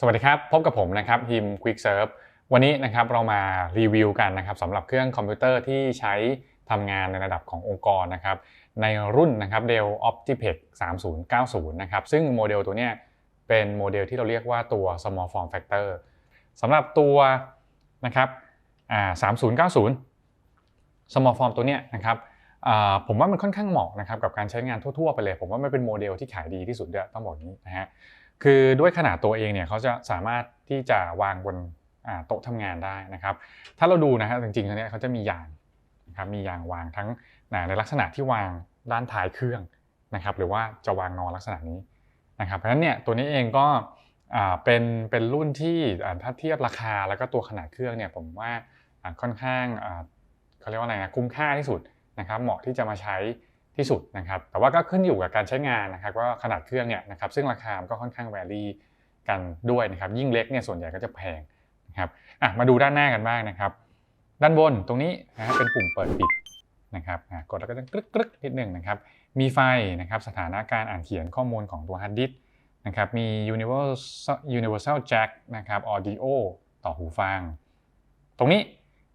สวัสดีครับ พบกับผมนะครับฮิม Quick Serve วันนี้นะครับเรามารีวิวกันนะครับสำหรับเครื่องคอมพิวเตอร์ที่ใช้ทำงานในระดับขององค์กรนะครับในรุ่นนะครับ Dell Optiplex 3090 นะครับซึ่งโมเดลตัวเนี้ยเป็นโมเดลที่เราเรียกว่าตัว small form factor สำหรับตัวนะครับอ่า3090 small form ตัวเนี้ยนะครับผมว่ามันค่อนข้างเหมาะนะครับกับการใช้งานทั่วๆไปเลย ผมว่ามันเป็นโมเดลที่ขายดีที่สุดเด้วยต้องบอกอย่างนี้นะฮะ คือด้วยขนาดตัวเองเนี่ยเขาจะสามารถที่จะวางบนโต๊ะทำงานได้นะครับ ถ้าเราดูนะครับจริงๆตัวเนี้ยเขาจะมียางนะครับมียางวางทั้งในลักษณะที่วางด้านท้ายเครื่องนะครับ หรือว่าจะวางนอนลักษณะนี้นะครับ เพราะฉะนั้นเนี่ยตัวนี้เองก็เป็นเป็นรุ่นที่ถ้าเทียบราคาแล้วก็ตัวขนาดเครื่องเนี่ยผมว่าค่อนข้างเขาเรียกว่าอะไรนะคุ้มค่าที่สุดนะครับ เหมาะที่จะมาใช้ ที่สุดนะครับ แต่ว่าก็ขึ้นอยู่กับการใช้งานนะครับว่าขนาดเครื่องเนี่ยนะครับซึ่งราคามันก็ค่อนข้างแวรี่กันด้วยนะครับ ยิ่งเล็กเนี่ยส่วนใหญ่ก็จะแพงนะครับอะมาดูด้านหน้ากันบ้างนะครับ ด้านบนตรงนี้นะเป็นปุ่มเปิดปิดนะครับกดแล้วก็จะกรึกกรึกนิดหนึ่งนะครับ มีไฟนะครับสถานะการอ่านเขียนข้อมูลของตัวฮาร์ดดิสก์นะครับมี universal universal jack นะครับ audio ต่อหูฟัง ตรงนี้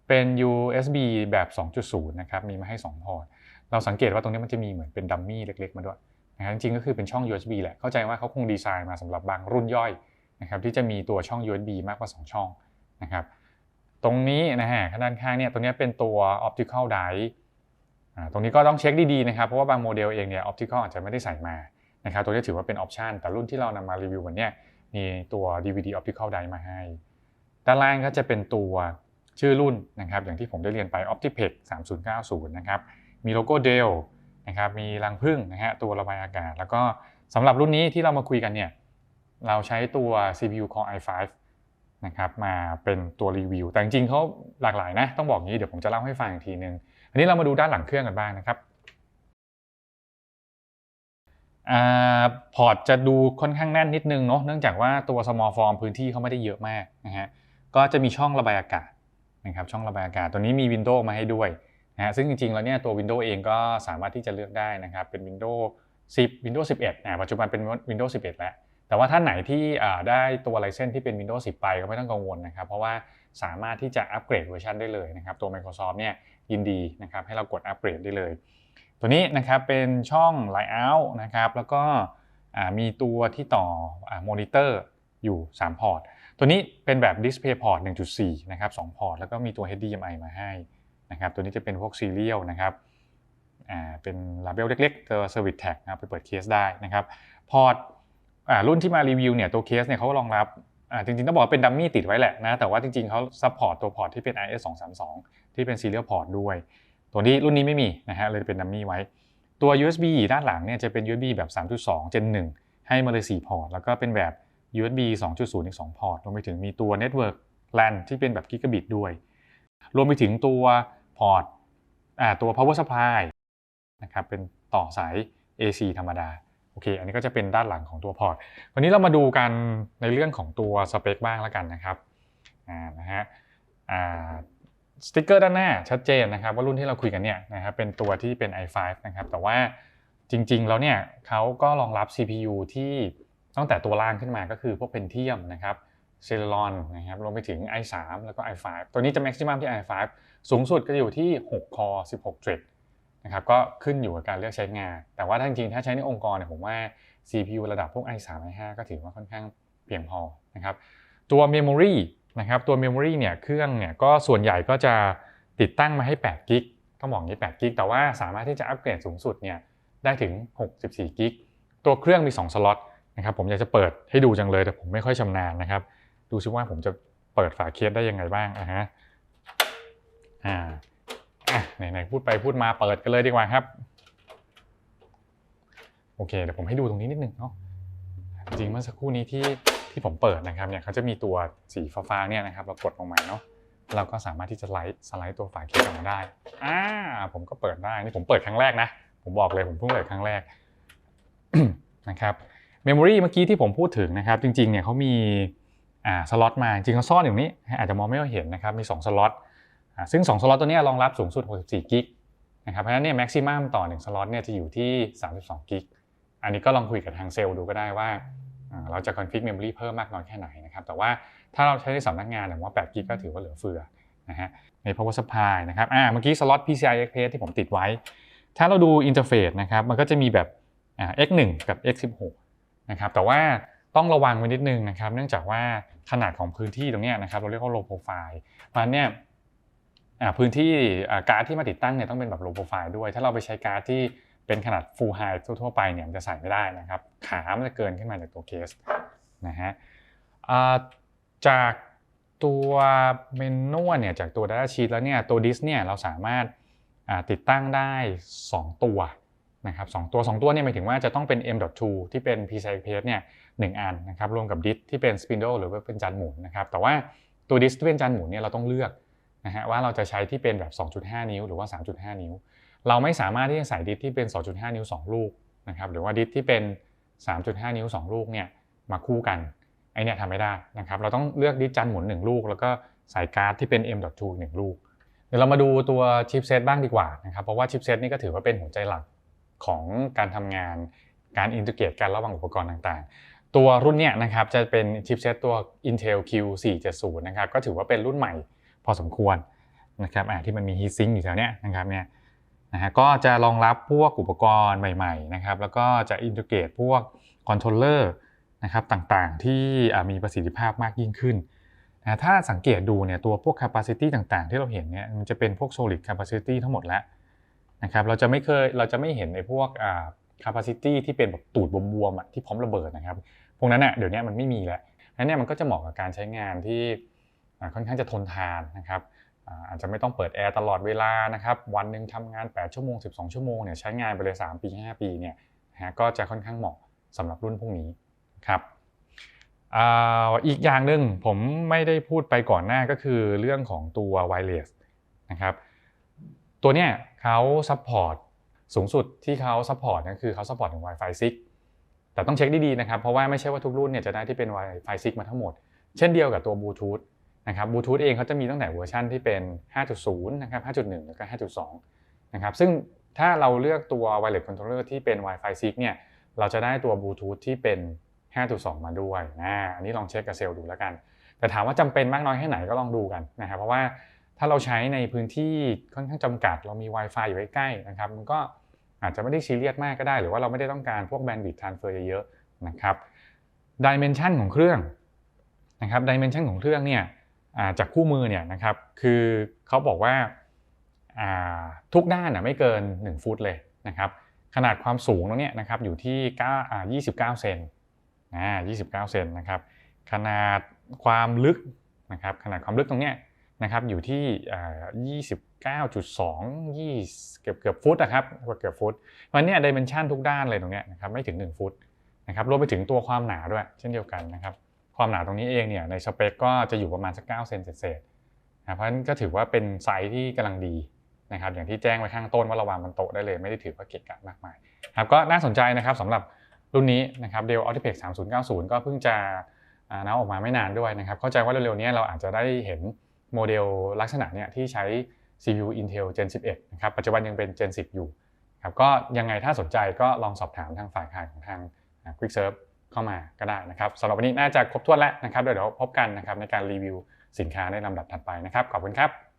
เป็น USB แบบ 2.0 นะครับ มีมาให้ 2 พอร์ต เราสังเกตว่าตรงนี้มันจะมีเหมือนเป็นดัมมี่เล็ก ๆ มาด้วยนะครับจริงๆก็คือเป็นช่อง USB แหละเข้าใจว่าเขาคงดีไซน์มาสำหรับบางรุ่นย่อยนะครับที่จะมีตัวช่อง USB มากกว่า 2 ช่องนะครับตรงนี้นะฮะด้านข้างเนี่ยตรงนี้เป็นตัว optical drive ตรงนี้ก็ต้องเช็คดีๆนะครับเพราะว่าบางโมเดลเองเนี่ย optical อาจจะไม่ได้ใส่มานะครับตัวนี้ถือว่าเป็นออปชันแต่รุ่นที่เรานำมารีวิววันนี้มีตัว DVD optical drive มาให้ ด้านล่างก็จะเป็นตัวชื่อรุ่นนะครับอย่างที่ผมได้เรียนไป Optiplex 3090 นะครับ มีโลโก้ Dell นะครับมีรังผึ้งนะฮะตัวระบายอากาศ แล้วก็สำหรับรุ่นนี้ที่เรามาคุยกันเนี่ยเราใช้ตัว CPU Core i5 นะครับมาเป็นตัวรีวิว แต่จริงๆเขาหลากหลายนะ ต้องบอกงี้เดี๋ยวผมจะเล่าให้ฟังอีกทีนึง อันนี้เรามาดูด้านหลังเครื่องกันบ้างนะครับพอร์ตจะดูค่อนข้างแน่นนิดนึงเนาะเนื่องจากว่าตัว small form พื้นที่เขาไม่ได้เยอะมากนะฮะก็จะมีช่องระบายอากาศนะครับช่องระบายอากาศตัวนี้มี Windows มาให้ด้วย นะฮะซึ่งจริงๆแล้วเนี่ยตัว Windows เองก็สามารถที่จะเลือกได้นะครับเป็น Windows 10 Windows 11นะปัจจุบันเป็น Windows 11 แล้ว แต่ว่าท่านไหนที่ได้ตัวไลเซนส์ที่เป็น Windows 10 ไปก็ไม่ต้องกังวลนะครับ เพราะว่าสามารถที่จะอัปเกรดเวอร์ชันได้เลยนะครับ ตัว Microsoft เนี่ยยินดีนะครับให้เรากดอัปเกรดได้เลย ตัวนี้นะครับเป็นช่อง Layout นะครับแล้วก็มีตัวที่ต่อมอนิเตอร์อยู่ 3 พอร์ต ตัวนี้เป็นแบบ Display Port 1.4 นะครับ 2 พอร์ต แล้วก็มีตัว HDMI มาให้ นะครับตัวนี้จะเป็นพวกซีเรียลนะครับอ่าเป็นลาเบลเล็กๆตัว Service Tag นะครับไปเปิดเคสได้นะครับพอร์ตอ่ารุ่นที่มารีวิวเนี่ยตัวเคสเนี่ยเขารองรับอ่าจริงๆต้องบอกว่าเป็นดัมมี่ติดไว้แหละนะแต่ว่าจริงๆเขาซัพพอร์ตตัวพอร์ตที่เป็น IS 232 ที่เป็นซีเรียลพอร์ตด้วย ตัวนี้รุ่นนี้ไม่มีนะฮะเลยเป็นดัมมี่ไว้ ตัว USB ด้านหลังเนี่ยจะเป็น USB แบบ 3.2 Gen 1 ให้มาเลย 4 พอร์ต แล้วก็เป็นแบบ USB 2.0 อีก 2 พอร์ตรวมไปถึงมีตัว Network LAN ที่เป็นแบบ Gigabit ด้วย รวมไปถึงตัว พอร์ตตัว power supply นะครับเป็นต่อสาย AC ธรรมดาโอเค อันนี้ก็จะเป็นด้านหลังของตัวพอร์ตวันนี้เรามาดูกันในเรื่องของตัวสเปคบ้างแล้วกันนะครับนะฮะสติ๊กเกอร์ด้านหน้าชัดเจนนะครับ ว่ารุ่นที่เราคุยกันเนี่ยนะครับเป็นตัวที่เป็น i5 นะครับ แต่ว่าจริง ๆ แล้วเนี่ยเขาก็รองรับ CPU ที่ตั้งแต่ตัวล่างขึ้นมาก็คือพวก Pentium นะครับ Celeron นะครับรวมไปถึง i3 แล้วก็ i5 ตัวนี้จะ maximum ที่ i5 สูงสุดก็อยู่ที่6 core 16 thread นะครับก็ขึ้นอยู่กับการเลือกใช้งาน แต่ว่าถ้าจริงๆถ้าใช้ในองค์กรเนี่ยผมว่า CPU ระดับพวก i3 i5 ก็ถือว่าค่อนข้างเพียงพอนะครับตัว memory นะครับตัว memory เนี่ยเครื่องเนี่ยก็ส่วนใหญ่ก็จะติดตั้งมาให้8กิกต้องบอกงี้8กิกแต่ว่าสามารถที่จะอัปเกรดสูงสุดเนี่ยได้ถึง 64กิกตัวเครื่องมี 2 สล็อตนะครับผมอยากจะเปิดให้ดูจังเลยแต่ผมไม่ค่อยชำนาญนะครับ ดูซิว่าผมจะเปิดฝาเคสได้ยังไงบ้างอะฮะอ่าไหนๆพูดไปพูดมาเปิดกันเลยดีกว่าครับโอเคเดี๋ยวผมให้ดูตรงนี้นิดนึงเนาะจริงเมื่อสักครู่นี้ที่ที่ผมเปิดนะครับเนี่ยเขาจะมีตัวสีฟ้าๆเนี่ยนะครับเรากดลงมาเนาะเราก็สามารถที่จะไลท์สไลด์ตัวฝาเคสออกมาได้อ่าผมก็เปิดได้นี่ผมเปิดครั้งแรกนะผมบอกเลยผมเพิ่งเปิดครั้งแรกนะครับเมมโมรีเมื่อกี้ที่ผมพูดถึงนะครับ จริงๆเนี่ยเขามี สล็อตมาจริงเขาซ่อนอยู่นี้อาจจะมองไม่เห็นนะครับมี2สล็อตซึ่ง 2 สล็อตตัวนี้รองรับสูงสุด 64 กิกนะครับเพราะฉะนั้นเนี่ยแม็กซิมัมต่อ 1 สล็อตเนี่ยจะอยู่ที่ 32 กิกอันนี้ก็ลองคุยกับทางเซลล์ดูก็ได้ว่า เราจะ config memory เพิ่มมากน้อยแค่ไหนนะครับแต่ว่าถ้าเราใช้ในสำนักงานผมว่า8 g b ก็ถือว่าเหลือเฟือนะฮะใน power supply นะครับอ่าเมื่อกี้สล็อต PCI Express ที่ผมติดไว้ ถ้าเราดูอินเทอร์เฟซนะครับมันก็จะมีแบบอ่า X1 กับ X16 นะครับแต่ว่า ต้องระวังไว้นิดนึงนะครับ เนื่องจากว่าขนาดของพื้นที่ตรงนี้นะครับ เราเรียกว่า low profile เพราะฉะนั้นเนี่ยพื้นที่อ่าการ์ดที่มาติดตั้งเนี่ยต้องเป็นแบบ low profile ด้วย ถ้าเราไปใช้การ์ดที่เป็นขนาด full high ทั่วๆไปเนี่ยมันจะใส่ไม่ได้นะครับ ขามันจะเกินขึ้นมาจากตัวเคสนะฮะจากตัวเมนูเนี่ยจากตัว Data Sheet แล้วเนี่ยตัว Disk เนี่ยเราสามารถติดตั้งได้ 2 ตัว นะครับสองตัว 2 ตัวเนี่ยหมายถึงว่าจะต้องเป็น M.2 ที่เป็น PCI Express เนี่ยหนึ่งอันนะครับรวมกับ Disk ที่เป็น Spindle หรือว่าเป็นจานหมุนนะครับแต่ว่าตัว Disk ที่เป็นจานหมุนเนี่ยเราต้องเลือกนะฮะว่าเราจะใช้ที่เป็นแบบ 2.5 นิ้วหรือว่า 3.5 นิ้ว เราไม่สามารถที่จะใส่ดิสที่เป็น 2.5 นิ้ว 2 ลูกนะครับหรือว่าดิสที่เป็น 3.5 นิ้ว 2 ลูกเนี่ยมาคู่กันไอเนี่ยทำไม่ได้นะครับเราต้องเลือกดิสจันหมุน 1 ลูก แล้วก็ใส่การ์ดที่เป็น M.2 1 ลูก เดี๋ยวเรามาดูตัวชิปเซตบ้างดีกว่านะครับเพราะว่าชิปเซตนี่ก็ถือว่าเป็นหัวใจหลัก ของการทำงาน การอินทิเกรตกันระหว่างอุปกรณ์ต่างๆ ตัวรุ่นเนี้ยนะครับจะเป็นชิปเซตตัว Intel Q470 นะครับก็ถือว่าเป็นรุ่นใหม่พอสมควรนะครับที่มันมีฮีทซิงค์อยู่แถวเนี้ยนะครับเนี่ยนะฮะก็จะรองรับพวกอุปกรณ์ใหม่ๆนะครับแล้วก็จะอินทิเกรตพวกคอนโทรลเลอร์นะครับต่างๆ ที่มีประสิทธิภาพมากยิ่งขึ้นนะถ้าสังเกตดูเนี่ยตัวพวก capacity ต่างๆ ที่เราเห็นเนี่ยมันจะเป็นพวก solid capacity ทั้งหมดแล้ว นะครับเราจะไม่เคยเราจะไม่เห็นในพวก capacity ที่เป็นแบบตูดบวมๆที่พร้อมระเบิดนะครับ พวกนั้นเน่ยเดี๋ยวนี้มันไม่มีแล้วนั้นเนี่ยมันก็จะเหมาะกับการใช้งานที่ค่อนข้างจะทนทานนะครับอาจจะไม่ต้องเปิดแอร์ตลอดเวลานะครับ วันหนึ่งทำงาน 8 ชั่วโมง 12 ชั่วโมงเนี่ยใช้งานไปเลย 3 ปี 5 ปีเนี่ยนะก็จะค่อนข้างเหมาะสำหรับรุ่นพวกนี้ครับอีกอย่างหนึ่งผมไม่ได้พูดไปก่อนหน้าก็คือเรื่องของตัว wireless นะครับ ตัวเนี้ยเขาซัพพอร์ตสูงสุดที่เขาซัพพอร์ตก็คือเขาซัพพอร์ตถึง Wi-Fi 6 แต่ต้องเช็คดีๆนะครับ เพราะว่าไม่ใช่ว่าทุกรุ่นเนี่ยจะได้ที่เป็น Wi-Fi 6 มาทั้งหมด เช่นเดียวกับตัวบลูทูธนะครับบลูทูธเองเขาจะมีตั้งแต่เวอร์ชันที่เป็น 5.0 นะครับ 5.1 แล้วก็ 5.2 นะครับ ซึ่งถ้าเราเลือกตัว wireless controller ที่เป็น Wi-Fi 6 เนี่ย เราจะได้ตัวบลูทูธที่เป็น 5.2 มาด้วยนะ อันนี้ลองเช็คกับเซลล์ดูแล้วกัน แต่ถามว่าจำเป็นมากน้อยแค่ไหนก็ลองดูกันนะครับ เพราะว่า ถ้าเราใช้ในพื้นที่ค่อนข้างจำกัด เรามี Wi-Fi อยู่ใกล้ๆนะครับมันก็อาจจะไม่ได้ซีเรียสมากก็ได้ หรือว่าเราไม่ได้ต้องการพวกแบนด์วิดทรานเฟอร์เยอะๆนะครับดิเมนชันของเครื่องนะครับดิเมนชันของเครื่องเนี่ยจากคู่มือเนี่ยนะครับคือเขาบอกว่าทุกด้านไม่เกิน 1 ฟุตเลยนะครับขนาดความสูงตรงนี้นะครับอยู่ที่ 29 เซนนะ29 เซนนะครับขนาดความลึกนะครับขนาดความลึกตรงนี้ นะครับอยู่ที่ 29.2 20เกือบเกือบฟุตนะครับเกือบฟุตวันนี้ดิเมนชันทุกด้านเลยตรงนี้นะครับไม่ถึง 1 ฟุตนะครับรวมไปถึงตัวความหนาด้วย เช่นเดียวกันนะครับความหนาตรงนี้เองเนี่ยในสเปคก็จะอยู่ประมาณสัก9เซนเศษนะเพราะฉะนั้นก็ถือว่าเป็นไซส์ที่กำลังดีนะครับอย่างที่แจ้งไว้ข้างต้นว่าระวังมันโตได้เลยไม่ได้ถือว่าเกะกะมากมายครับก็น่าสนใจนะครับสำหรับรุ่นนี้นะครับ Dell Optiplex 3090ก็เพิ่งจะนำออกมาไม่นานด้วยนะครับเข้าใจว่าเร็วๆนี้เราอาจจะได้เห็น โมเดลลักษณะเนี่ยที่ใช้ CPU Intel Gen 11 นะครับ ปัจจุบันยังเป็น Gen 10 อยู่ครับก็ยังไงถ้าสนใจก็ลองสอบถามทางฝ่ายขายของทาง Quick Serve เข้ามาก็ได้นะครับสำหรับวันนี้น่าจะครบถ้วนแล้วนะครับเดี๋ยวพบกันนะครับในการรีวิวสินค้าในลำดับถัดไปนะครับ ขอบคุณครับ